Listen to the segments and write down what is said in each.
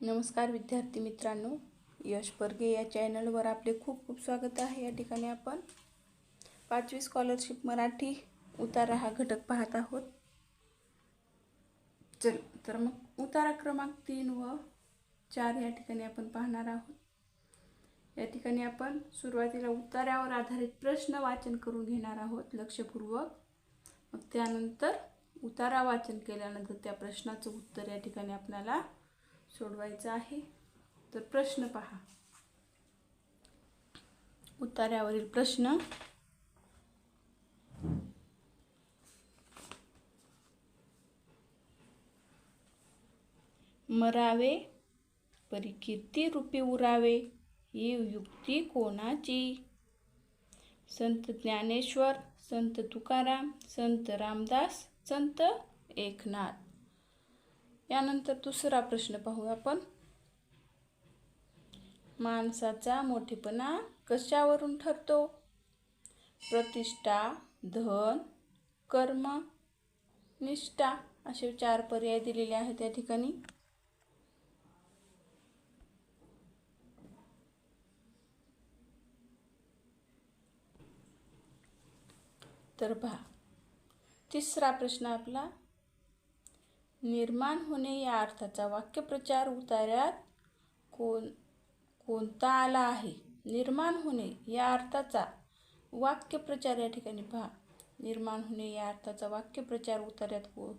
नमस्कार विद्यार्थी मित्रांनो यश परगे या चॅनलवर आपले खूप खूप स्वागत आहे. या ठिकाणी आपण पाचवी स्कॉलरशिप मराठी उतारा हा घटक पाहत आहोत. चल तर मग उतारा क्रमांक तीन व चार या ठिकाणी आपण पाहणार आहोत. या ठिकाणी आपण सुरुवातीला उतार्यावर आधारित प्रश्न वाचन करून घेणार आहोत लक्षपूर्वक. मग त्यानंतर उतारा वाचन केल्यानंतर त्या प्रश्नाचं उत्तर या ठिकाणी आपल्याला सोडवायचं आहे. तर प्रश्न पहा. उतार्यावरील प्रश्न. मरावे परिकीर्ती रूपी उरावे? ही युक्ती कोणाची? संत ज्ञानेश्वर संत तुकाराम संत रामदास संत एकनाथ. यानंतर दुसरा प्रश्न पाहू आपण. माणसाचा मोठेपणा कशावरून ठरतो? प्रतिष्ठा धन कर्म निष्ठा असे चार पर्याय दिलेले आहेत या ठिकाणी. तर पहा तिसरा प्रश्न आपला निर्माण होणे या अर्थाचा वाक्यप्रचार उतार्यात कोण कोणता आला आहे? निर्माण होणे या अर्थाचा वाक्यप्रचार या ठिकाणी पहा. निर्माण होणे या अर्थाचा वाक्यप्रचार उतार्यात को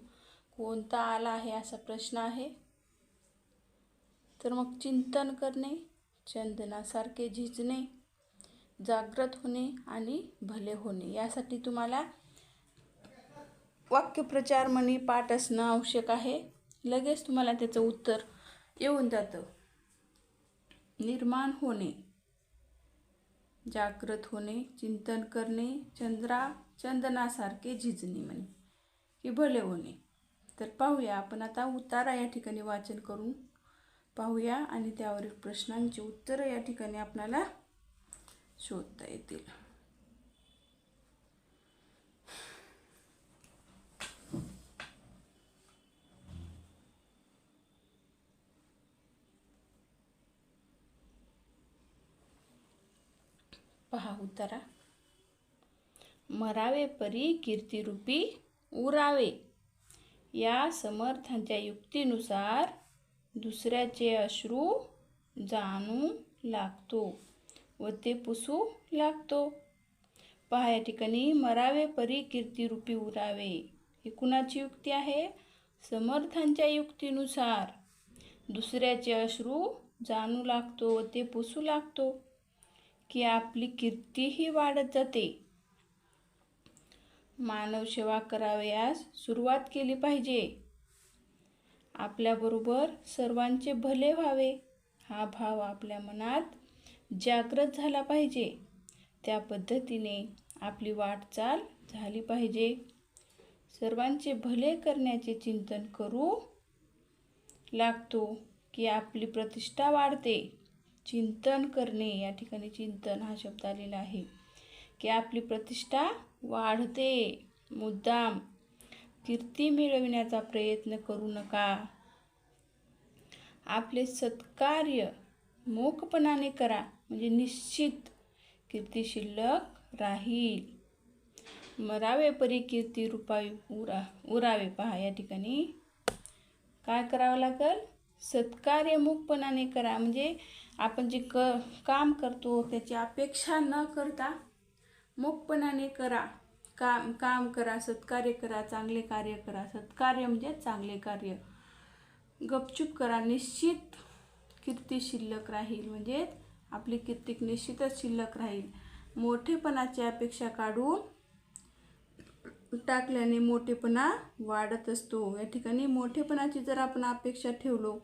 कोणता आला आहे असा प्रश्न आहे. तर मग चिंतन करणे चंदनासारखे झिजणे जागृत होणे आणि भले होणे यासाठी तुम्हाला वाक्यप्रचार म्हणी पाठ असणं आवश्यक आहे. लगेच तुम्हाला त्याचं उत्तर येऊन जातं. निर्माण होणे जागृत होणे चिंतन करणे चंद्रा चंदनासारखे झिजणे म्हणे की भले होणे. तर पाहूया आपण आता उतारा या ठिकाणी वाचन करून पाहूया आणि त्यावरील प्रश्नांची उत्तरं या ठिकाणी आपल्याला शोधता येतील. पहा उतारा मरावे परी कीर्तिरूपी उरावे. या समर्थांच्या युक्तीनुसार दुसऱ्याचे अश्रू जाणू लागतो व ते पुसू लागतो. पहा या ठिकाणी मरावे परी कीर्तिरूपी उरावे. ही कुणाची युक्ती आहे? समर्थांच्या युक्तीनुसार दुसऱ्याचे अश्रू जाणू लागतो व ते पुसू लागतो. की आपली कीर्तीही वाढत जाते. मानव सेवा करावयास सुरुवात केली पाहिजे. आपल्याबरोबर सर्वांचे भले व्हावे हा भाव आपल्या मनात जागृत झाला पाहिजे. त्या पद्धतीने आपली वाटचाल झाली पाहिजे. सर्वांचे भले करण्याचे चिंतन करू लागतो की आपली प्रतिष्ठा वाढते. चिंतन करणे या ठिकाणी चिंतन हा शब्द आलेला आहे. की आपली प्रतिष्ठा वाढते. मुद्दाम कीर्ती मिळविण्याचा प्रयत्न करू नका. आपले सत्कार्य मोकपणाने करा. म्हणजे निश्चित कीर्ती शिल्लक राहील. मरावे परी कीर्ती रुपावी उरा उरावे. पहा या ठिकाणी काय करावं लागेल? सत्कार्य मुकपणाने करा. म्हणजे आपण जे क काम करतो त्याची अपेक्षा न करता मुकपणाने करा. काम काम करा सत्कार्य करा चांगले कार्य करा. सत्कार्य म्हणजे चांगले कार्य. गपचूप करा. निश्चित कीर्ती शिल्लक राहील. म्हणजे आपली कीर्ती निश्चितच शिल्लक राहील. मोठेपणाची अपेक्षा काढून टाकल्याने मोठेपणा वाढत असतो. या ठिकाणी मोठेपणाची जर आपण अपेक्षा ठेवलो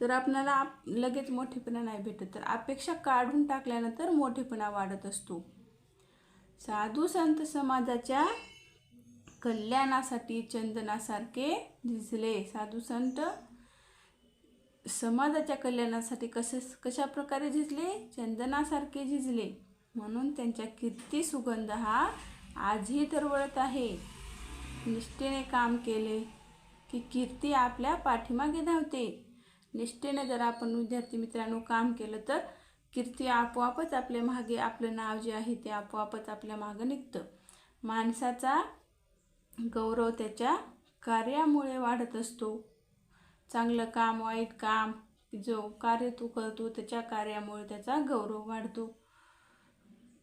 तर आपणाला आप लगेच मोठेपणा नाही भेटत. तर अपेक्षा काढून टाकल्यानंतर मोठेपणा वाढत असतो. साधू संत समाजाच्या कल्याणासाठी चंदनासारखे झिजले साधू संत समाजाच्या कल्याणासाठी कसं कशा प्रकारे झिजले चंदनासारखे झिजले म्हणून त्यांच्या कीर्ती सुगंध हा आजही तरवळत आहे. निष्ठेने काम केले की कीर्ती आपल्या पाठीमागे धावते. निष्ठेने जर आपण विद्यार्थी मित्रांनो काम केलं तर कीर्ती आपोआपच आपल्या मागे आपलं नाव जे आहे ते आपोआपच आपल्या मागं निघतं. माणसाचा गौरव त्याच्या कार्यामुळे वाढत असतो. चांगलं काम वाईट काम जो कार्य तू करतो त्याच्या कार्यामुळे त्याचा गौरव वाढतो.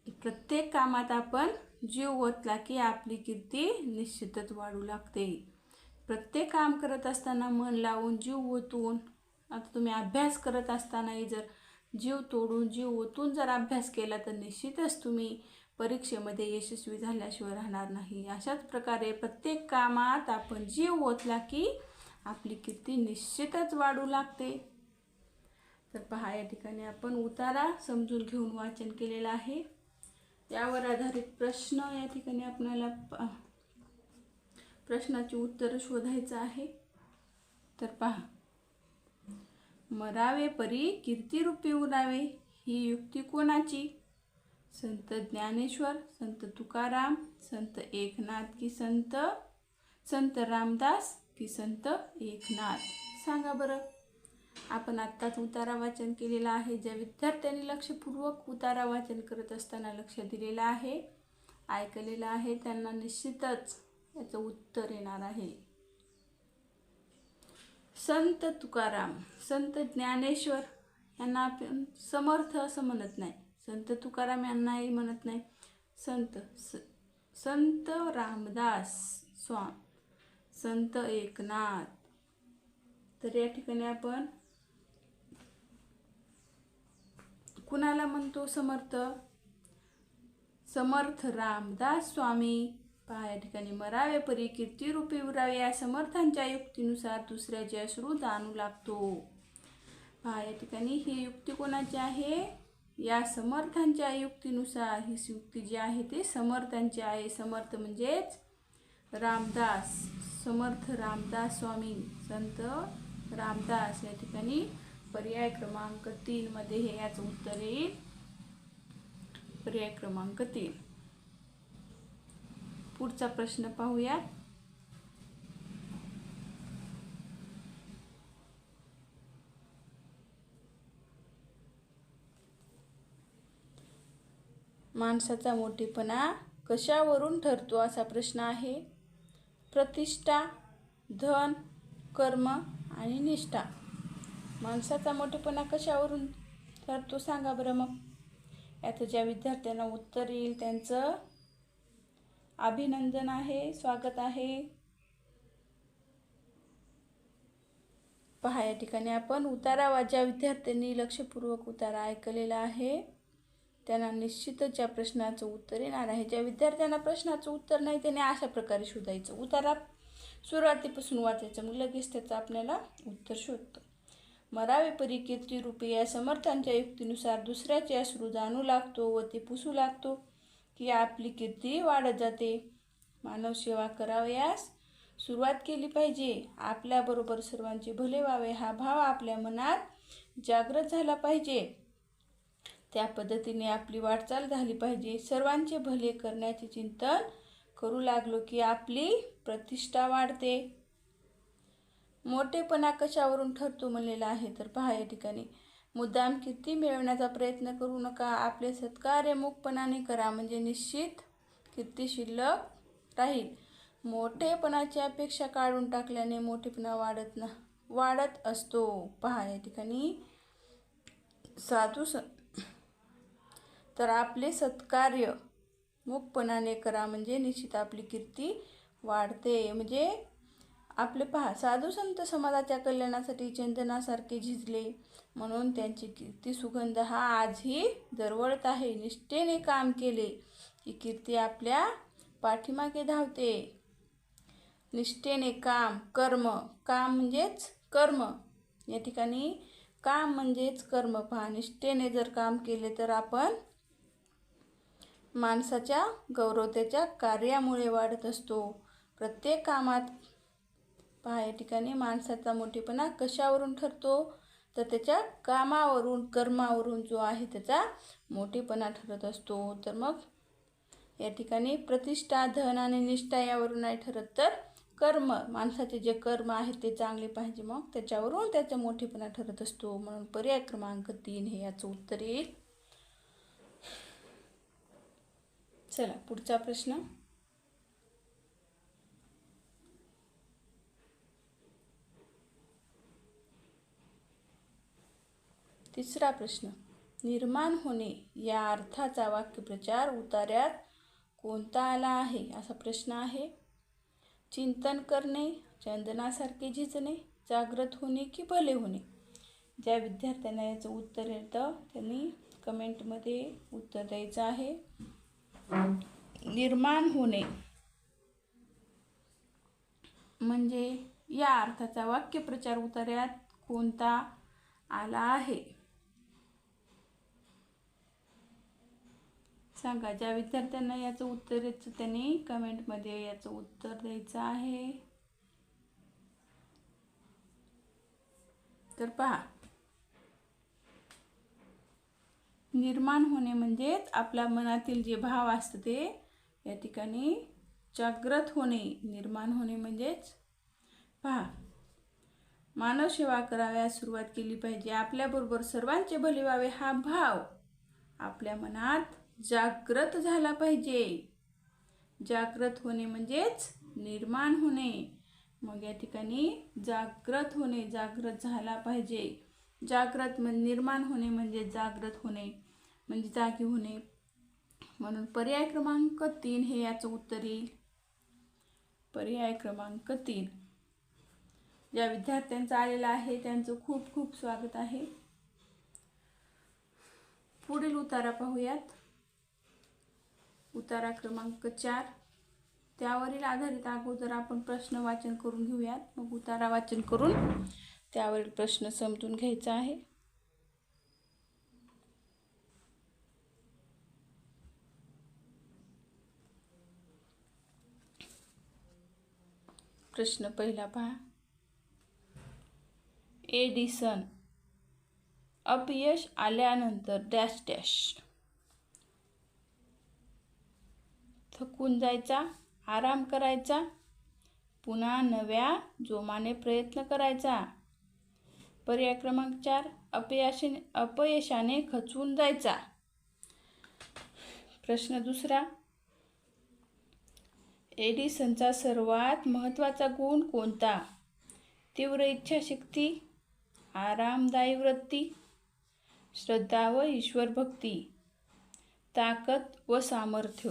प्रत्येक कामात आपण जीव ओतला की आपली कीर्ती निश्चितच वाढू लागते. प्रत्येक काम करत असताना मन लावून जीव ओतून आता तुम्ही अभ्यास करत असतानाही जर जीव तोडून जीव ओतून जर अभ्यास केला तर निश्चितच तुम्ही परीक्षेमध्ये यशस्वी झाल्याशिवाय राहणार नाही. अशाच प्रकारे प्रत्येक कामात आपण जीव ओतला की आपली कीर्ती निश्चितच वाढू लागते. तर पहा या ठिकाणी आपण उतारा समजून घेऊन वाचन केलेलं आहे. त्यावर आधारित प्रश्न या ठिकाणी आपल्याला प- प्रश्नाची उत्तरं शोधायचं आहे. तर पहा मरावे परी कीर्तिरूपी उरावे. ही युक्ती कोणाची? संत ज्ञानेश्वर संत तुकाराम संत एकनाथ की संत संत रामदास की संत एकनाथ. सांगा बरं. आपण आत्ताच उतारा वाचन केलेला आहे. ज्या विद्यार्थ्यांनी लक्षपूर्वक उतारा वाचन करत असताना लक्ष दिलेलं आहे ऐकलेलं आहे त्यांना निश्चितच याचं उत्तर येणार आहे. संत तुकाराम संत ज्ञानेश्वर यांना आपण समर्थ असं म्हणत नाही. संत तुकाराम यांनाही म्हणत नाही. संत स संत रामदास स्वाम संत एकनाथ. तर या ठिकाणी आपण कुणाला म्हणतो समर्थ? समर्थ रामदास स्वामी. पहा या ठिकाणी मरावे परी कीर्ती रूपी उरावे या समर्थांच्या युक्तीनुसार दुसऱ्याचे अश्रू जाणू लागतो. पहा या ठिकाणी ही युक्ती कोणाची आहे? या समर्थांच्या युक्तीनुसार ही युक्ती जी आहे ती समर्थांची आहे. समर्थ म्हणजेच रामदास समर्थ रामदास स्वामी संत रामदास. या ठिकाणी पर्याय क्रमांक तीनमध्ये हे याचं उत्तर येईल. पर्याय क्रमांक तीन. पुढचा प्रश्न पाहूया माणसाचा मोठेपणा कशावरून ठरतो असा प्रश्न आहे. प्रतिष्ठा धन कर्म आणि निष्ठा. माणसाचा मोठेपणा कशावरून ठरतो सांगा बरं मग. याचं ज्या विद्यार्थ्यांना उत्तर येईल त्यांचं अभिनंदन आहे स्वागत आहे. पहा या ठिकाणी आपण उतारा वा ज्या विद्यार्थ्यांनी लक्षपूर्वक उतारा ऐकलेला आहे त्यांना निश्चितच या प्रश्नाचं उत्तर येणार आहे ज्या विद्यार्थ्यांना प्रश्नाचं उत्तर नाही त्याने अशा प्रकारे शोधायचं. उतारा सुरुवातीपासून वाचायचं मग लगेच त्याचं आपल्याला उत्तर शोधतं. मरावे परी कीर्ती रूपी या समर्थांच्या युक्तीनुसार दुसऱ्याचे अश्रू जाणू लागतो व ते पुसू लागतो. की आपली कीर्ती वाढत जाते. मानव सेवा करावयास सुरुवात केली पाहिजे. आपल्याबरोबर सर्वांचे भले व्हावे हा भाव आपल्या मनात जागृत झाला पाहिजे. त्या पद्धतीने आपली वाटचाल झाली पाहिजे. सर्वांचे भले करण्याचे चिंतन करू लागलो की आपली प्रतिष्ठा वाढते. मोठेपणा कशावरून ठरतो म्हणलेला आहे तर पहा या ठिकाणी. मुद्दाम किती मिळवण्याचा प्रयत्न करू नका. आपले सत्कार्य मुखपणाने करा. म्हणजे निश्चित कीर्ती शिल्लक राहील. मोठेपणाची अपेक्षा काढून टाकल्याने मोठेपणा वाढत ना वाढत असतो. पहा या ठिकाणी साधू स तर आपले सत्कार्य मुखपणाने करा. म्हणजे निश्चित आपली कीर्ती वाढते. म्हणजे आपले पहा साधू संत समाजाच्या कल्याणासाठी चंदनासारखे झिजले म्हणून त्यांची कीर्ती सुगंध हा आजही दरवळत आहे. निष्ठेने काम केले. की कीर्ती आपल्या पाठीमागे धावते. निष्ठेने काम कर्म. काम म्हणजेच कर्म. या ठिकाणी काम म्हणजेच कर्म. पहा निष्ठेने जर काम केले तर आपण माणसाच्या गौरव त्याच्या कार्यामुळे वाढत असतो. प्रत्येक कामात पहा या ठिकाणी माणसाचा मोठेपणा कशावरून ठरतो? तर त्याच्या कामावरून कर्मावरून जो आहे त्याचा मोठेपणा ठरत असतो. तर मग या ठिकाणी प्रतिष्ठा धन आणि निष्ठा यावरून नाही ठरत. तर कर्म माणसाचे जे कर्म आहेत ते चांगले पाहिजे. मग त्याच्यावरून त्याचा मोठेपणा ठरत असतो. म्हणून पर्याय क्रमांक तीन हे याचं उत्तर येईल. चला पुढचा प्रश्न. तिसरा प्रश्न. निर्माण होणे या अर्थाचा वाक्यप्रचार उतार्यात कोणता आला आहे? असा प्रश्न आहे. चिंतन करणे चंदनासारखे झिजणे जागृत होणे की भले होणे? ज्या विद्यार्थ्यांना याचं उत्तर येतं त्यांनी कमेंटमध्ये उत्तर द्यायचं आहे. निर्माण होणे म्हणजे या अर्थाचा वाक्यप्रचार उतार्यात कोणता आला आहे? सांगा ज्या विद्यार्थ्यांना याचं उत्तर येतं त्यांनी कमेंटमध्ये याचं उत्तर द्यायचं आहे. तर पहा. निर्माण होणे म्हणजेच आपल्या मनातील जे भाव असतं ते या ठिकाणी जाग्रत होणे निर्माण होणे म्हणजेच. पहा. मानव सेवा कराव्यास सुरुवात केली पाहिजे. आपल्याबरोबर सर्वांचे भले व्हावे हा भाव आपल्या मनात जागृत झाला पाहिजे. जागृत होणे म्हणजेच निर्माण होणे. मग या ठिकाणी जागृत होणे जागृत झाला पाहिजे. जागृत म्हण निर्माण होणे म्हणजे जागृत होणे म्हणजे जागी होणे. म्हणून पर्याय क्रमांक तीन हे याचं उत्तर येईल. पर्याय क्रमांक तीन. ज्या विद्यार्थ्यांचं आलेला आहे त्यांचं खूप खूप स्वागत आहे. पुढील उतारा पाहूयात. उतारा क्रमांक चार. त्यावरील आधारित अगोदर आपण प्रश्न वाचन करून घेऊयात. मग उतारा वाचन करून त्यावरील प्रश्न समजून घ्यायचा आहे. प्रश्न पहिला पहा. एडिसन अपयश आल्यानंतर डॅश डॅश. थकून जायचा आराम करायचा पुन्हा नव्या जोमाने प्रयत्न करायचा. पर्याय क्रमांक चार अपयशाने अपयशाने खचून जायचा. प्रश्न दुसरा एडिसनचा सर्वात महत्त्वाचा गुण कोणता? तीव्र इच्छाशक्ती आरामदायी वृत्ती श्रद्धा व ईश्वरभक्ती ताकद व सामर्थ्य.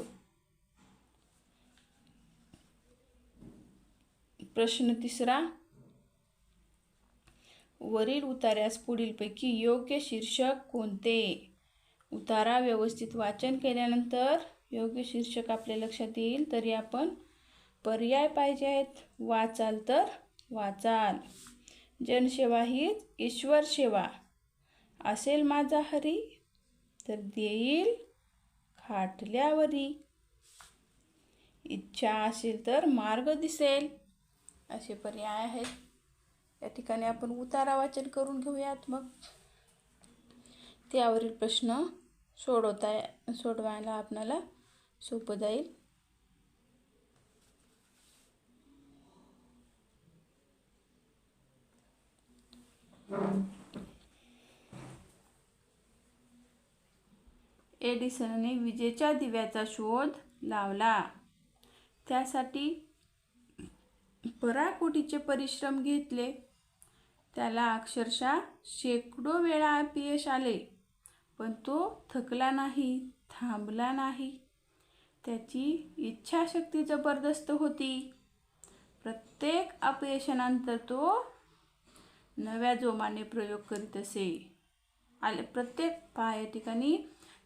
प्रश्न तिसरा. वरील उतार्यास पुढीलपैकी योग्य शीर्षक कोणते? उतारा व्यवस्थित वाचन केल्यानंतर योग्य शीर्षक आपल्या लक्षात येईल तरी आपण पर्याय पाहिजे आहेत. वाचाल तर वाचाल. जनसेवा हीच ईश्वर सेवा. असेल माझा हरी तर देईल खाटल्यावरी. इच्छा असेल तर मार्ग दिसेल. असे पर्याय आहेत. या ठिकाणी आपण उतारा वाचन करून घेऊयात मग. त्यावरील प्रश्न सोडवता सोडवायला आपणाला सोपं जाईल. एडिसनने विजेच्या दिव्याचा शोध लावला. त्यासाठी पराकोटीचे परिश्रम घेतले. त्याला अक्षरशः शेकडो वेळा अपयश आले पण तो थकला नाही थांबला नाही. त्याची इच्छाशक्ती जबरदस्त होती. प्रत्येक अपयशानंतर तो नव्या जोमाने प्रयोग करीत असे. आले प्रत्येक पहा ठिकाणी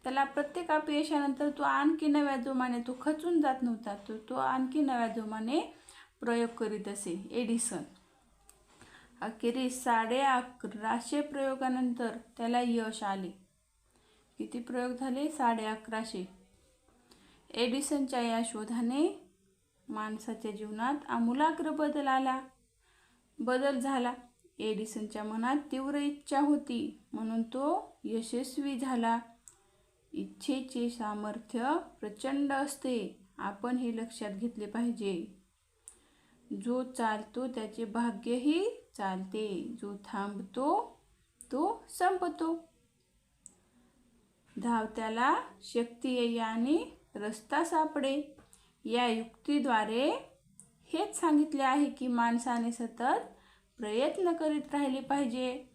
त्याला प्रत्येक अपयशानंतर तो आणखी नव्या जोमाने तो खचून जात नव्हता तो तो आणखी नव्या जोमाने प्रयोग करीत असे. एडिसन. अखेरीस साडे अकराशे प्रयोगानंतर त्याला यश आले. किती प्रयोग झाले? साडे अकराशे. एडिसनच्या या शोधाने माणसाच्या जीवनात आमूलाग्र बदल आला. बदल झाला. एडिसनच्या मनात तीव्र इच्छा होती. म्हणून तो यशस्वी झाला. इच्छेचे सामर्थ्य प्रचंड असते. आपण हे लक्षात घेतले पाहिजे. जो चालतो त्याचे भाग्यही चालते. जो थांबतो तो संपतो. धावत्याला शक्ती येई आणि रस्ता सापडे या युक्तीद्वारे हेच सांगितले आहे की माणसाने सतत प्रयत्न करीत राहिले पाहिजे.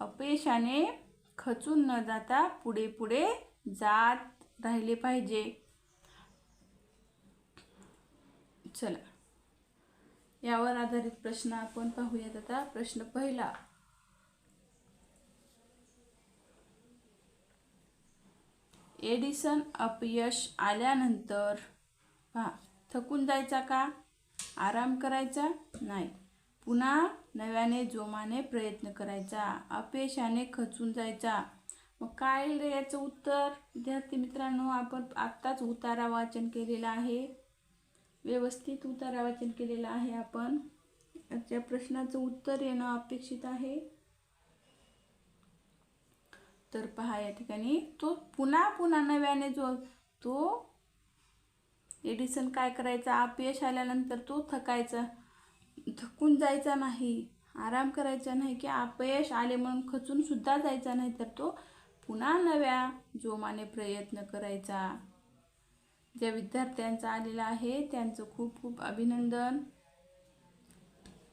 अपयशाने खचून न जाता पुढे पुढे जात राहिले पाहिजे. चला. यावर आधारित प्रश्न आपण पाहूयात आता. प्रश्न पहिला. एडिसन अपयश आल्यानंतर पहा थकून जायचा का? आराम करायचा? नाही. पुन्हा नव्याने जोमाने प्रयत्न करायचा. अपयशाने खचून जायचा. मग काय रे याचं उत्तर? विद्यार्थी मित्रांनो आपण आत्ताच उतारा वाचन केलेलं आहे. व्यवस्थित उतारा वाचन केलेलं आहे आपण. आजच्या प्रश्नाचं उत्तर येणं अपेक्षित आहे. तर पहा या ठिकाणी तो पुन्हा पुन्हा नव्याने जो तो एडिसन काय करायचा? अपयश आल्यानंतर तो थकायचा थकून जायचा नाही आराम करायचा नाही की अपयश आले म्हणून खचून सुद्धा जायचा नाही तर तो पुन्हा नव्या जोमाने प्रयत्न करायचा. ज्या विद्यार्थ्यांचा आलेला आहे त्यांचं खूप खूप अभिनंदन.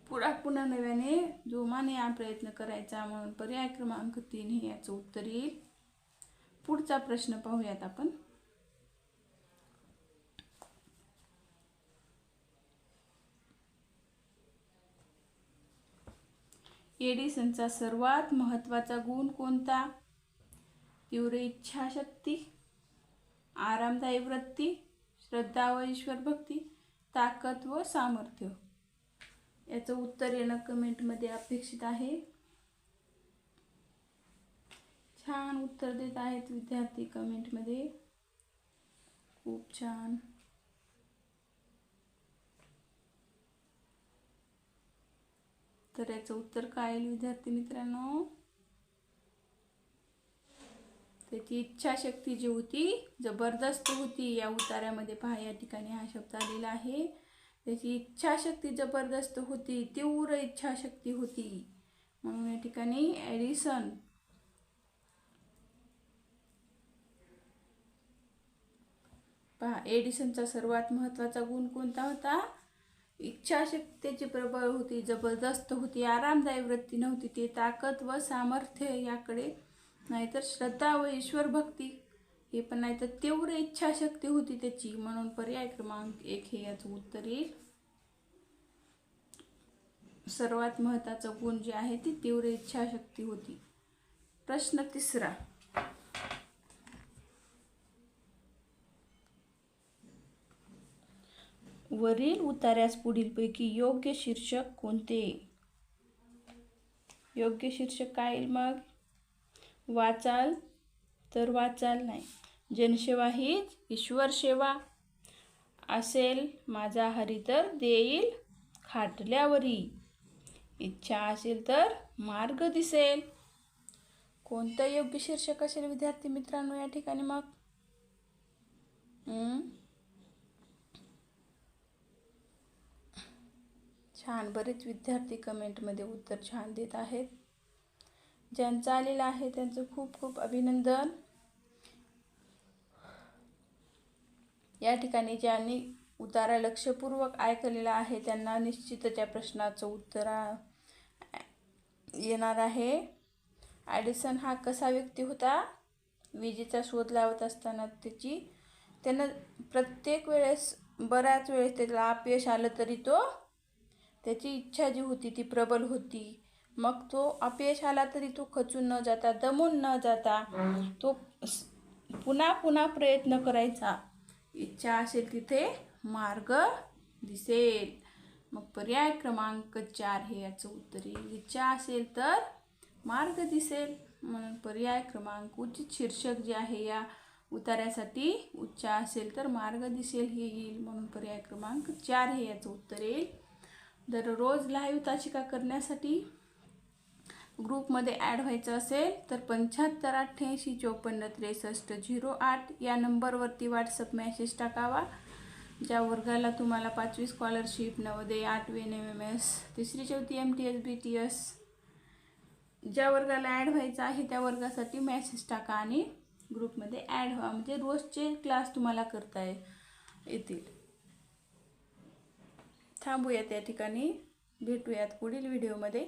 पुढा पुन्हा नव्याने जोमाने हा प्रयत्न करायचा म्हणून पर्याय क्रमांक तीन हे याचं उत्तर येईल. पुढचा प्रश्न पाहूयात आपण. एडिसनचा सर्वात महत्त्वाचा गुण कोणता? तीव्र इच्छाशक्ती आरामदायी वृत्ती श्रद्धा व ईश्वर भक्ती ताकद व सामर्थ्य. याचं उत्तर येणं कमेंटमध्ये अपेक्षित आहे. छान उत्तर देत आहेत विद्यार्थी कमेंटमध्ये खूप छान. तर याचं उत्तर काय येईल विद्यार्थी मित्रांनो? त्याची इच्छाशक्ती जी होती जबरदस्त होती या उतारामध्ये पहा या ठिकाणी हा शब्द आलेला आहे. त्याची इच्छाशक्ती जबरदस्त होती तीव्र इच्छाशक्ती होती. म्हणून या ठिकाणी ॲडिसन पहा एडिसनचा सर्वात महत्त्वाचा गुण कोणता होता? इच्छाशक्तीची प्रबळ होती जबरदस्त होती आरामदायी वृत्ती नव्हती ती ताकद व सामर्थ्य याकडे नाहीतर श्रद्धा व ईश्वर भक्ती हे पण नाही तर तीव्र इच्छाशक्ती होती त्याची. म्हणून पर्याय क्रमांक एक हे याचं उत्तर येईल. सर्वात महत्त्वाचा गुण जे आहे ती तीव्र इच्छाशक्ती होती. प्रश्न तिसरा. वरील उतार्यास पुढीलपैकी योग्य शीर्षक कोणते? योग्य शीर्षक काय येईल मग? वाचाल तर वाचाल नाही. जनसेवा हीच ईश्वर सेवा असेल माझा हरी तर देईल खाटल्यावरी. इच्छा असेल तर मार्ग दिसेल. कोणतं योग्य शीर्षक असेल विद्यार्थी मित्रांनो या ठिकाणी मग? छान. बरेच विद्यार्थी कमेंटमध्ये उत्तर छान देत आहेत. ज्यांचं आलेलं आहे त्यांचं खूप खूप अभिनंदन. या ठिकाणी ज्यांनी उतारा लक्षपूर्वक ऐकलेला आहे त्यांना निश्चित त्या प्रश्नाचं उत्तर येणार आहे. ॲडिसन हा कसा व्यक्ती होता? विजेचा शोध लावत असताना त्याची त्यानं प्रत्येक वेळेस बऱ्याच वेळेस त्याला अपयश आलं तरी तो त्याची इच्छा जी होती ती प्रबल होती. मग तो अपयश आला तरी तो खचून न जाता दमून न जाता तो पुन्हा पुन्हा प्रयत्न करायचा. इच्छा असेल तिथे मार्ग दिसेल. मग पर्याय क्रमांक चार हे याचं उत्तर येईल इच्छा असेल तर मार्ग दिसेल. म्हणून पर्याय क्रमांक उचित शीर्षक जे आहे या उतार्यासाठी उच्चा असेल तर मार्ग दिसेल हे येईल. म्हणून पर्याय क्रमांक चार हे याचं उत्तर येईल. दररोज लाईव्ह तासिका करण्यासाठी ग्रुपमध्ये ॲड व्हायचं असेल तर पंच्याहत्तर अठ्ठ्याऐंशी चोपन्न त्रेसष्ट झिरो आठ या नंबरवरती व्हॉट्सअप मॅसेज टाकावा ज्या वर्गाला तुम्हाला पाचवी स्कॉलरशिप नवोदय आठवी एन एम एम एस तिसरी चौथी M T S B T S ज्या वर्गाला ॲड व्हायचं आहे त्या वर्गासाठी मॅसेज टाका आणि ग्रुपमध्ये ॲड व्हा. म्हणजे रोजचे क्लास तुम्हाला करता येतील. थांबूयात या ठिकाणी. भेटूयात पुढील व्हिडिओमध्ये.